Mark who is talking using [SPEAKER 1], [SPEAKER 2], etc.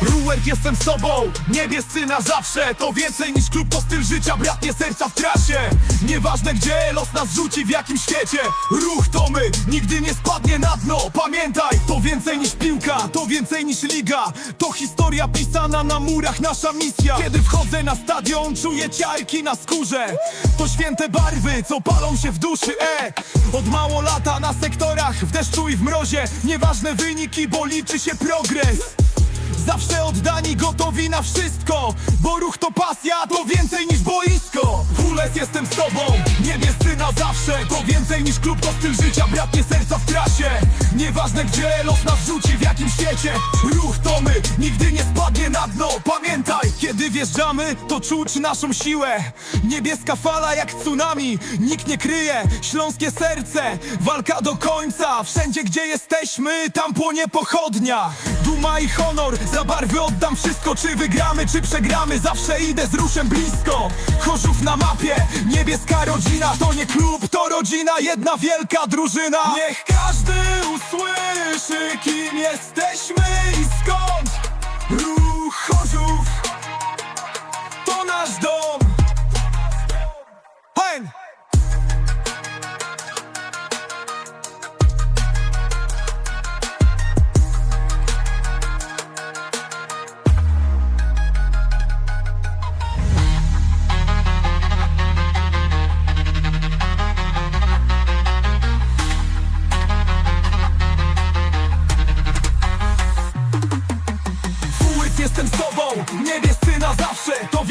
[SPEAKER 1] Ruer jestem sobą, niebiescy na zawsze. To więcej niż klub, to styl życia, bratnie serca w trasie. Nieważne gdzie los nas rzuci, w jakim świecie. Ruch to my, nigdy nie spadnie na dno. Pamiętaj, to więcej niż piłka, to więcej niż liga. To historia pisana na murach, nasza misja. Kiedy wchodzę na stadion, czuję ciarki na skórze. To święte barwy, co palą się w duszy, e. Od mało lata na sektorze w deszczu i w mrozie Nieważne wyniki, bo liczy się progres. Zawsze oddani, gotowi na wszystko Bo ruch to pasja, to więcej niż boisko. Wules jestem z tobą, niebiescy na zawsze To więcej niż klub, to styl życia, bratnie serca w trasie. Nieważne gdzie los nas rzuci, w jakim świecie Ruch to my, nigdy nie wjeżdżamy, to czuć naszą siłę. Niebieska fala jak tsunami, nikt nie kryje. Śląskie serce, walka do końca. Wszędzie gdzie jesteśmy, tam płonie pochodnia. Duma i honor, za barwy oddam wszystko. Czy wygramy, czy przegramy, zawsze idę z ruszem blisko. Chorzów na mapie, niebieska rodzina. To nie klub, to rodzina, jedna wielka drużyna. Niech każdy usłyszy, kim jesteśmy i skąd. Ruch niebiescy na zawsze To